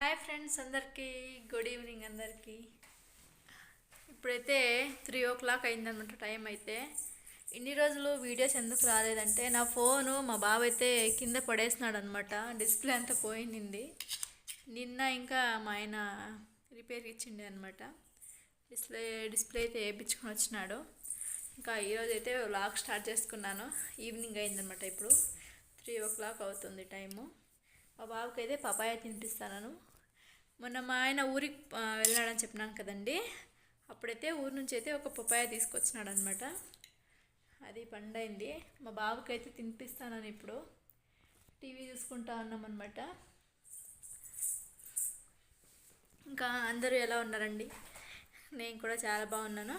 Hi friends అందరికీ good evening అందరికీ. ఇప్పుడైతే త్రీ ఓ క్లాక్ అయిందనమాట టైం అయితే. ఇన్ని రోజులు వీడియోస్ ఎందుకు రాలేదంటే నా ఫోను మా బాబు అయితే కింద పడేసినాడు అనమాట డిస్ప్లే అంతా పోయింది. నిన్న ఇంకా మా ఆయన రిపేర్ ఇచ్చిండే అనమాట డిస్ప్లే డిస్ప్లే అయితే వేయించుకొని వచ్చినాడు. ఇంకా ఈరోజు అయితే వ్లాగ్ స్టార్ట్ చేసుకున్నాను. ఈవినింగ్ అయిందనమాట ఇప్పుడు. త్రీ ఓ క్లాక్ అవుతుంది టైము మా బాబుకి అయితే పపాయ తినిపిస్తాను మొన్న మా ఆయన ఊరికి వెళ్ళాడని చెప్పినాను కదండి. అప్పుడైతే ఊరి నుంచి అయితే ఒక పపాయ తీసుకొచ్చినాడు అనమాట అది పండైంది. మా బాబుకి అయితే తినిపిస్తానని ఇప్పుడు టీవీ చూసుకుంటా ఉన్నామన్నమాట. ఇంకా అందరూ ఎలా ఉన్నారండి? నేను కూడా చాలా బాగున్నాను.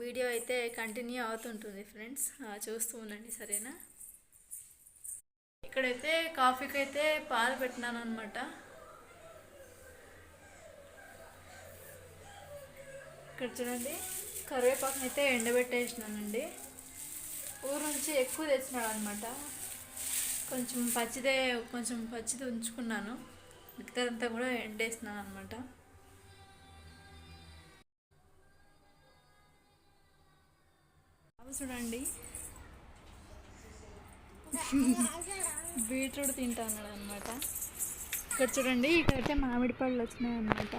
వీడియో అయితే కంటిన్యూ అవుతుంటుంది ఫ్రెండ్స్. చూస్తూ ఉండండి సరేనా? ఇక్కడైతే కాఫీకి అయితే పాలు పెట్టినాను అనమాట ఇక్కడ చూడండి కరివేపాకుని అయితే ఎండబెట్టేసినానండి. ఊరు నుంచి ఎక్కువ తెచ్చినాడు అనమాట కొంచెం పచ్చిదే కొంచెం పచ్చిది ఉంచుకున్నాను. మిగతాదంతా కూడా ఎండేసినాను అనమాట చూడండి. బీట్రూట్ తింటా అన్నాడు అనమాట ఇక్కడ చూడండి ఇక్కడైతే మామిడి పళ్ళు వచ్చినాయి అనమాట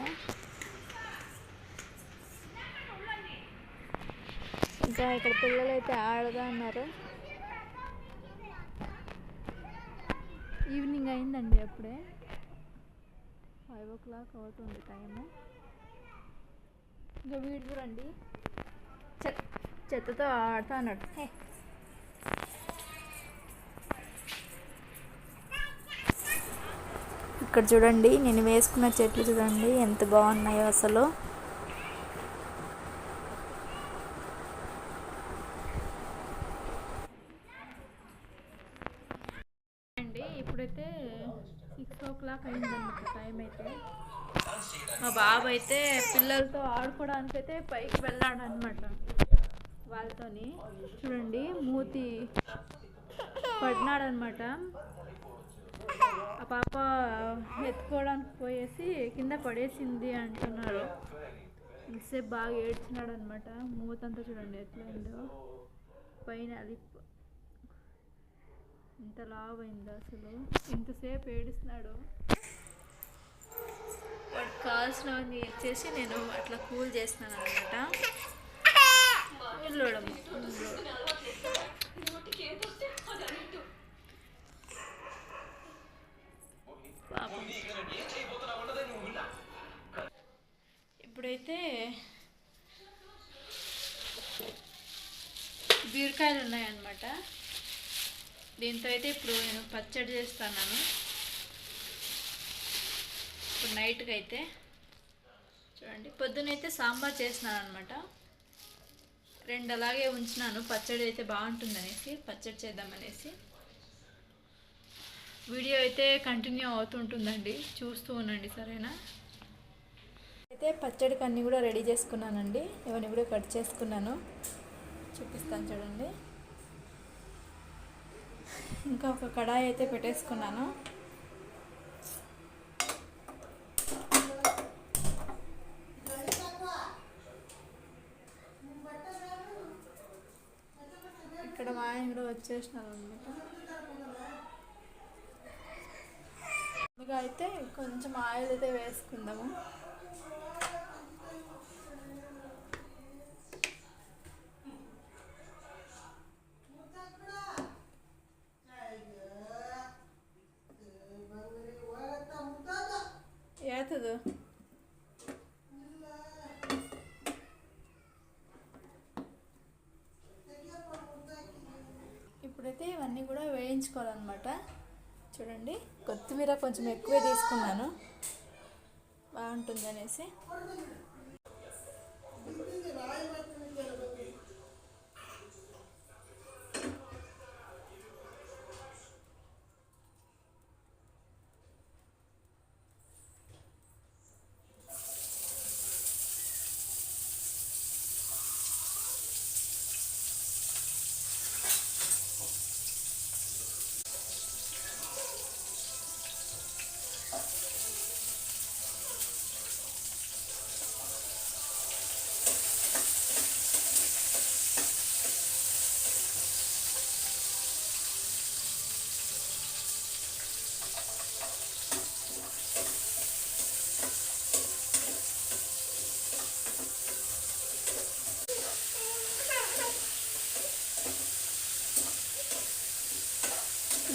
ఇంకా ఇక్కడ పిల్లలు అయితే ఆడదా అన్నారు. ఈవినింగ్ అయిందండి అప్పుడే. ఫైవ్ ఓ క్లాక్ అవుతుంది టైము ఇంకా వీడు చూడండి. చెత్తతో ఆడుతా అన్నాడు. హే. ఇక్కడ చూడండి నేను వేసుకున్న చెట్లు చూడండి ఎంత బాగున్నాయో అసలు అండి ఇప్పుడైతే సిక్స్ ఓ క్లాక్ అయిందన్నమాట టైం అయితే మా బాబు అయితే పిల్లలతో ఆడుకోవడానికి అయితే పైకి వెళ్ళాడు అనమాట వాళ్ళతోని. చూడండి మూతి పడినాడు అనమాట ఆ పాప ఎత్తుకోవడానికి పోయేసి కింద పడేసింది అంటున్నారు. ఇంతసేపు బాగా ఏడ్చినాడు అనమాట మూతంతా చూడండి ఎట్లా పైన అది ఇంత లావ్ అసలు? ఇంతసేపు ఏడుస్తున్నాడు. వాడికి కావాల్సినవన్నీ ఇచ్చేసి నేను అట్లా కూల్ చేస్తున్నాను అనమాట పాపం. ఇప్పుడైతే బీరకాయలు ఉన్నాయన్నమాట. దీంతో అయితే ఇప్పుడు నేను పచ్చడి చేస్తాను ఇప్పుడు నైట్కి అయితే చూడండి పొద్దునైతే సాంబార్ చేసినాను అనమాట రెండు అలాగే ఉంచినాను పచ్చడి అయితే బాగుంటుందనేసి పచ్చడి చేద్దామనేసి. వీడియో అయితే కంటిన్యూ అవుతుంటుందండి చూస్తూ ఉండండి సరేనా? అయితే పచ్చడికి అన్నీ కూడా రెడీ చేసుకున్నానండి ఇవన్నీ కూడా కట్ చేసుకున్నాను. చూపిస్తాను చూడండి. ఇంకా ఒక కడాయి అయితే పెట్టేసుకున్నాను. ఇక్కడ మా ఆయన కూడా వచ్చేసినారు అనమాట అయితే కొంచెం ఆయిల్ అయితే వేసుకుందాము. ఏతదు ఇప్పుడైతే ఇవన్నీ కూడా వేయించుకోవాలన్నమాట చూడండి కొత్తిమీర కొంచెం ఎక్కువే తీసుకున్నాను. బాగుంటుంది అనేసి.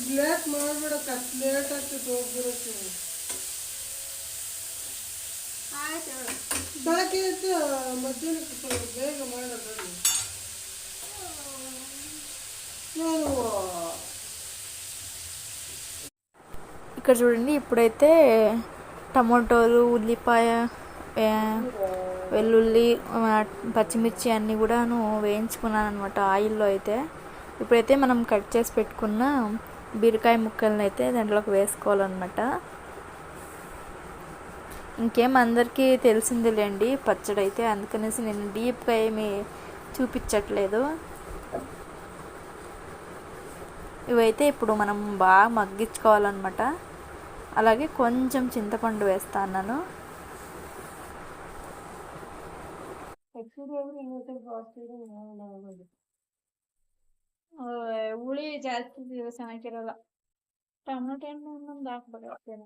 ಪ್ಲೇಟ್ ಮಾಡ್ಬಿಡ ಪ್ಲೇಟ್ ಹಚ್ಚಿ ಹೋಗ್ಬಿಡುತ್ತೆ ಆಯ್ತು ಬೆಳಗ್ಗೆ ಎದ್ದು ಮಧ್ಯಾಹ್ನಕ್ಕೆ ಸ್ವಲ್ಪ ಬೇಗ ಮಾಡೋದು ನಾನು ఇక్కడ చూడండి ఇప్పుడైతే టమాటోలు ఉల్లిపాయ ఆ, వెల్లుల్లి ఆ, పచ్చిమిర్చి అన్నీ కూడాను వేయించుకున్నాను అనమాట ఆయిల్లో అయితే ఇప్పుడైతే మనం కట్ చేసి పెట్టుకున్న బీరకాయ ముక్కలను అయితే దాంట్లోకి వేసుకోవాలన్నమాట. ఇంకేం అందరికీ తెలిసిందిలేండి పచ్చడి అయితే అందుకనేసి నేను డీప్గా ఏమి చూపించట్లేదు. ఇవైతే ఇప్పుడు మనం బాగా మగ్గించుకోవాలన్నమాట. అలాగే కొంచెం చింతపండు వేస్తాను ಹುಳಿ ಜಾಸ್ತಿ ಚೆನ್ನಾಗಿರಲ್ಲ ಟೊಮೊಟೊ ಹಣ್ಣು ಹಾಕ್ಬೇಕು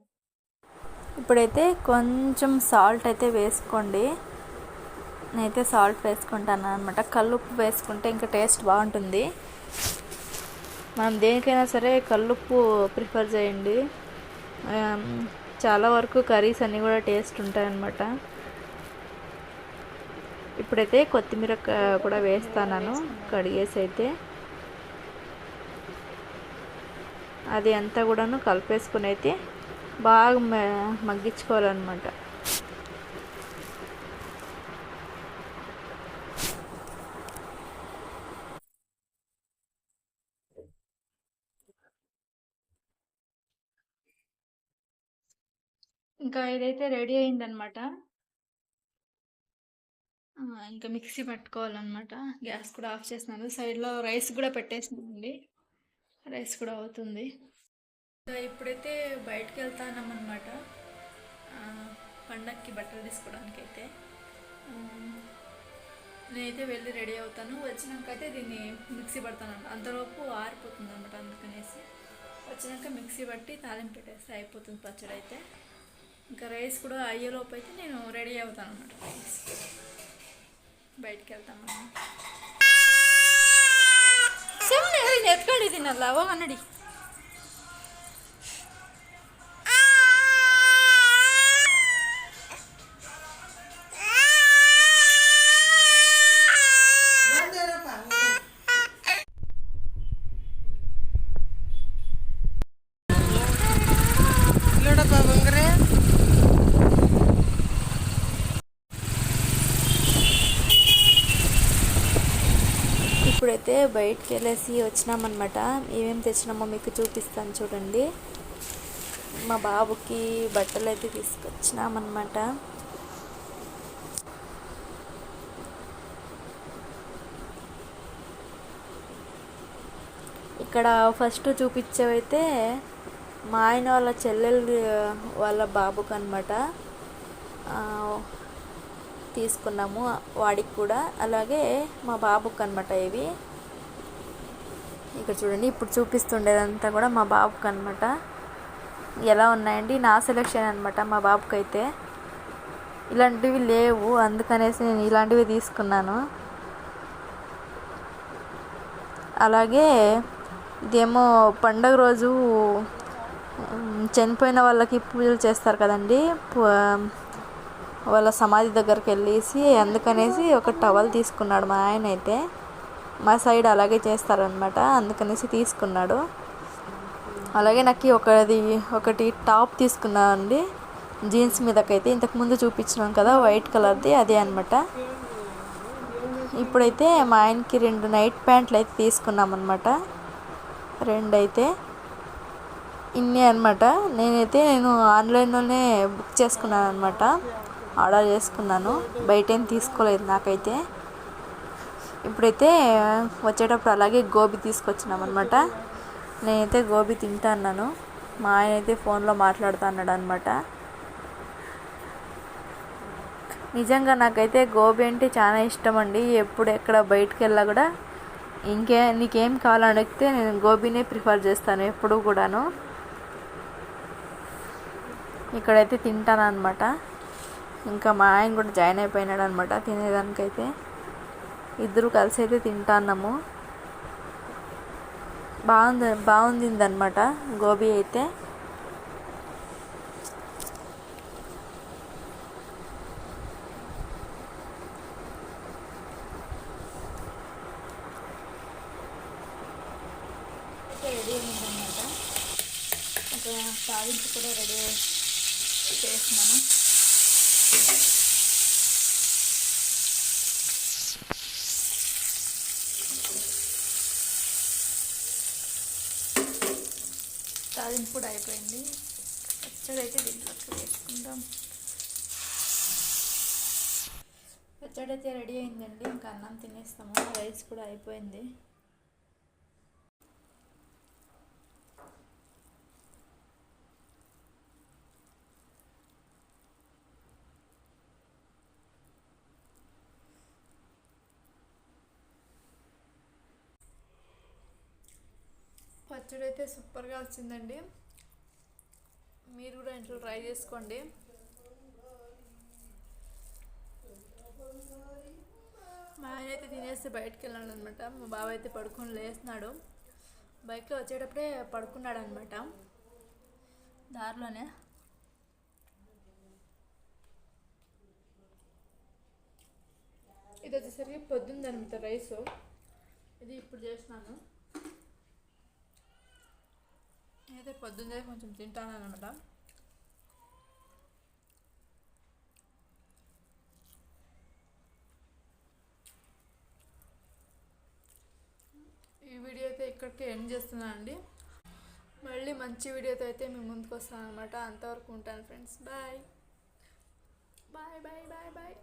ఇప్పుడైతే కొంచెం సాల్ట్ అయితే వేసుకోండి నేనైతే సాల్ట్ వేసుకుంటాను అనమాట కల్లుప్పు వేసుకుంటే ఇంకా టేస్ట్ బాగుంటుంది మనం దేనికైనా సరే కల్లుప్పు ప్రిఫర్ చేయండి ఆమ్, చాలా వరకు కర్రీస్ అన్నీ కూడా టేస్ట్ ఉంటాయన్నమాట ఇప్పుడైతే కొత్తిమీర క- కూడా వేస్తాను కడిగేసి అయితే అది అంతా కూడాను కలిపేసుకుని అయితే బాగా మగ్గించుకోవాలన్నమాట. ఇంకా ఇదైతే రెడీ అయిందనమాట ఇంకా మిక్సీ పట్టుకోవాలన్నమాట. గ్యాస్ కూడా ఆఫ్ చేసినాను సైడ్లో రైస్ కూడా పెట్టేసినానండి. రైస్ కూడా అవుతుంది. ఇంకా ఇప్పుడైతే బయటకు అనమాట పండక్కి బట్టలు తీసుకోవడానికి అయితే నేనైతే వెళ్ళి రెడీ అవుతాను. వచ్చినాకైతే దీన్ని మిక్సీ పడతాను అంతలోపు ఆరిపోతుంది అనమాట అందుకనేసి. వచ్చినాక మిక్సీ పట్టి తాలింపు పెట్టేస్తే అయిపోతుంది పచ్చడి అయితే. ఇంకా రైస్ కూడా అయ్యేలోపు అయితే నేను రెడీ అవుతాను అనమాట రైస్. బయటికి వెళ్తాము ಸೆವಣೆ ಎತ್ಕೊಂಡಿದ್ದೀನಲ್ಲ ಹೋಗ ನೋಡಿ బయటికి వెళ్ళేసి వచ్చినామన్నమాట. ఏమేమి తెచ్చినామో మీకు చూపిస్తాను చూడండి. మా బాబుకి బట్టలు అయితే తీసుకొచ్చినామన్నమాట. ఇక్కడ ఫస్ట్ చూపించేవైతే మా ఆయన వాళ్ళ చెల్లెలు వాళ్ళ బాబుకి అనమాట తీసుకున్నాము వాడికి కూడా. అలాగే మా బాబుకి అనమాట ఇవి. ఇక్కడ చూడండి ఇప్పుడు చూపిస్తుండేదంతా కూడా మా బాబుకి అనమాట ఎలా ఉన్నాయండి? నా సెలెక్షన్ అనమాట మా బాబుకి అయితే ఇలాంటివి లేవు అందుకనేసి నేను ఇలాంటివి తీసుకున్నాను. అలాగే ఇదేమో పండగ రోజు చనిపోయిన వాళ్ళకి పూజలు చేస్తారు కదండి. వాళ్ళ సమాధి దగ్గరికి వెళ్ళేసి అందుకనేసి ఒక టవల్ తీసుకున్నాడు మా ఆయన అయితే. మా సైడ్ అలాగే చేస్తారనమాట అందుకనేసి తీసుకున్నాడు. అలాగే నాకు ఒకది ఒకటి టాప్ తీసుకున్నానండి జీన్స్ మీదకైతే ఇంతకుముందు చూపించినాను కదా వైట్ కలర్ది అదే అనమాట ఇప్పుడైతే మా ఆయనకి రెండు నైట్ ప్యాంట్లు అయితే తీసుకున్నామన్నమాట. రెండు అయితే ఇన్ని అనమాట నేనైతే నేను ఆన్లైన్లోనే బుక్ చేసుకున్నాను అనమాట ఆర్డర్ చేసుకున్నాను. బయట ఏం తీసుకోలేదు నాకైతే. ఇప్పుడైతే వచ్చేటప్పుడు అలాగే గోబీ తీసుకొచ్చినాం అనమాట నేనైతే గోబీ తింటా అన్నాను. మా ఆయన అయితే ఫోన్లో మాట్లాడుతూ అన్నాడు అనమాట నిజంగా నాకైతే గోబీ అంటే చాలా ఇష్టం అండి ఎప్పుడు ఎక్కడ బయటికి వెళ్ళా కూడా ఇంకే నీకేం కావాలని అడిగితే నేను గోబీనే ప్రిఫర్ చేస్తాను ఎప్పుడు కూడాను. ఇక్కడైతే తింటాను అనమాట ఇంకా మా ఆయన కూడా జాయిన్ అయిపోయినాడు అనమాట తినేదానికైతే. ఇద్దరు కలిసి అయితే తింటాన్నాము. బాగుంది బాగుంది అనమాట గోబీ అయితే రెడీ అయిందనమాట ఇంకా తాలింపు కూడా రెడీ చేస్తున్నాను తాలింపు కూడా అయిపోయింది. పచ్చడి అయితే దీంట్లోకి వేసుకుందాం. పచ్చడి అయితే రెడీ అయిందండి. ఇంకా అన్నం తినేస్తాము. రైస్ కూడా అయిపోయింది. కస్టర్డ్ అయితే సూపర్గా వచ్చిందండి. మీరు కూడా ఇంట్లో ట్రై చేసుకోండి. మా ఆయన అయితే తినేసి బయటకు వెళ్ళాడు అనమాట మా బావ అయితే పడుకొని లేస్తున్నాడు. బైక్లో వచ్చేటప్పుడే పడుకున్నాడు అనమాట దారిలోనే. ఇది వచ్చేసరికి పొద్దుంది అనమాట రైసు. ఇది ఇప్పుడు చేసినాను. అయితే పొద్దున్నే కొంచెం తింటాను అనమాట ఈ వీడియో అయితే ఇక్కడికి ఎండ్ చేస్తున్నాను అండి. మళ్ళీ మంచి వీడియోతో అయితే మేము ముందుకు వస్తాను అనమాట అంతవరకు ఉంటాను friends. Bye. Bye bye bye bye.